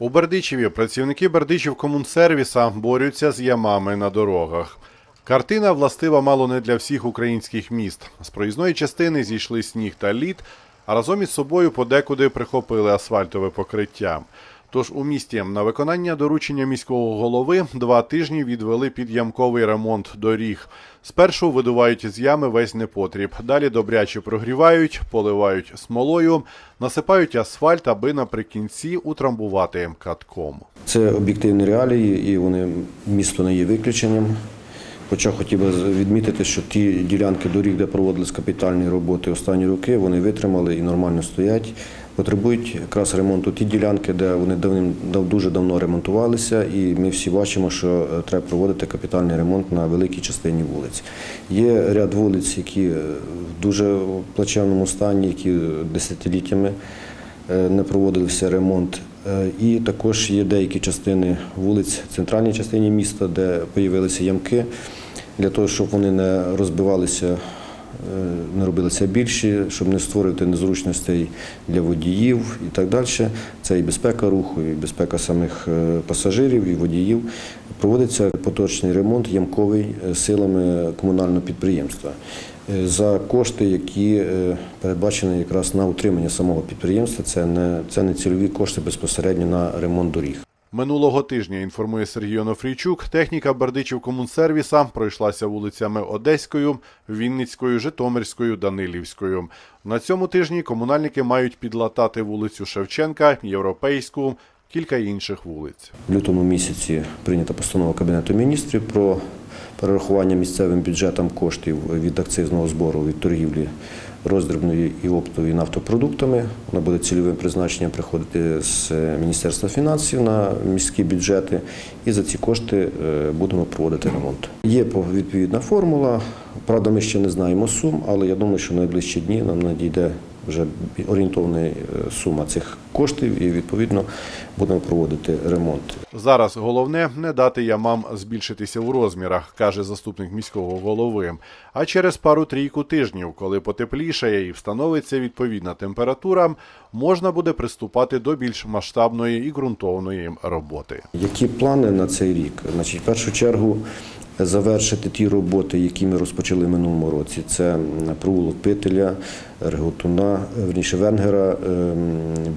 У Бердичеві працівники Бердичів комунсервіса борються з ямами на дорогах. Картина властива мало не для всіх українських міст. З проїзної частини зійшли сніг та лід, а разом із собою подекуди прихопили асфальтове покриття. Тож у місті на виконання доручення міського голови два тижні відвели під ямковий ремонт доріг. Спершу видувають з ями весь непотріб, далі добряче прогрівають, поливають смолою, насипають асфальт, аби наприкінці утрамбувати катком. Це об'єктивні реалії, і вони місто не є виключенням. Хоча хотів би відмітити, що ті ділянки доріг, де проводились капітальні роботи останні роки, вони витримали і нормально стоять. Потребують якраз ремонту ті ділянки, де вони давним дав- дуже давно ремонтувалися, і ми всі бачимо, що е, треба проводити капітальний ремонт на великій частині вулиць. Є ряд вулиць, які е, в дуже плачевному стані, які е, десятиліттями не проводився ремонт. Е, І також є деякі частини вулиць в центральній частині міста, де з'явилися ямки, для того, щоб вони не розбивалися, е, не робилися більші, щоб не створити незручностей для водіїв і так далі. Це і безпека руху, і безпека самих е, пасажирів і водіїв. Проводиться поточний ремонт ямковий силами комунального підприємства за кошти, які е, передбачені якраз на утримання самого підприємства. Це не, це не цільові кошти безпосередньо на ремонт доріг. Минулого тижня, інформує Сергій Онофрійчук, техніка Бердичів комунсервіса пройшлася вулицями Одеською, Вінницькою, Житомирською, Данилівською. На цьому тижні комунальники мають підлатати вулицю Шевченка, Європейську, кілька інших вулиць. В лютому місяці прийнята постанова Кабінету міністрів про перерахування місцевим бюджетам коштів від акцизного збору від торгівлі роздрібною і оптовою нафтопродуктами. Вона буде цільовим призначенням приходити з Міністерства фінансів на міські бюджети, і за ці кошти е, будемо проводити ремонт. Є відповідна формула. Правда, ми ще не знаємо сум, але я думаю, що в найближчі дні нам надійде вже орієнтовна е, сума цих коштів, і відповідно будемо проводити ремонт. Зараз головне не дати ямам збільшитися у розмірах, каже заступник міського голови. А через пару-трійку тижнів, коли потеплішає і встановиться відповідна температура, можна буде приступати до більш масштабної і ґрунтовної роботи. Які плани на цей рік? Значить, в першу чергу завершити ті роботи, які ми розпочали в минулому році. Це провулок Пителя, Реготуна, верніше Венгера, ем,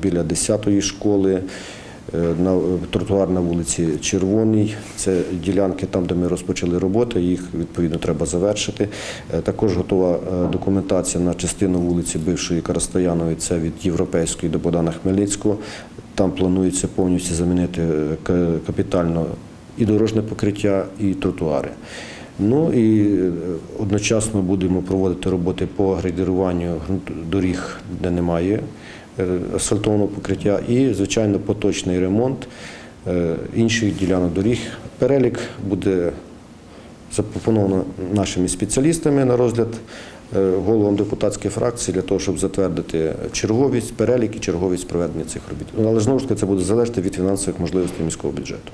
біля 10-ї школи. е, тротуар на вулиці Червоний, це ділянки там, де ми розпочали роботи, їх відповідно треба завершити. Е, Також готова е, документація на частину вулиці бившої Карастоянової, це від Європейської до Богдана Хмельницького. Там планується повністю замінити капітально і дорожне покриття, і тротуари. Ну і е, одночасно будемо проводити роботи по грейдеруванню доріг, де немає е, асфальтованого покриття, і, звичайно, поточний ремонт е, інших ділянок доріг. Перелік буде запропоновано нашими спеціалістами на розгляд головам депутатської фракції для того, щоб затвердити черговість, перелік і черговість проведення цих робіт. Але знову ж таки це буде залежати від фінансових можливостей міського бюджету.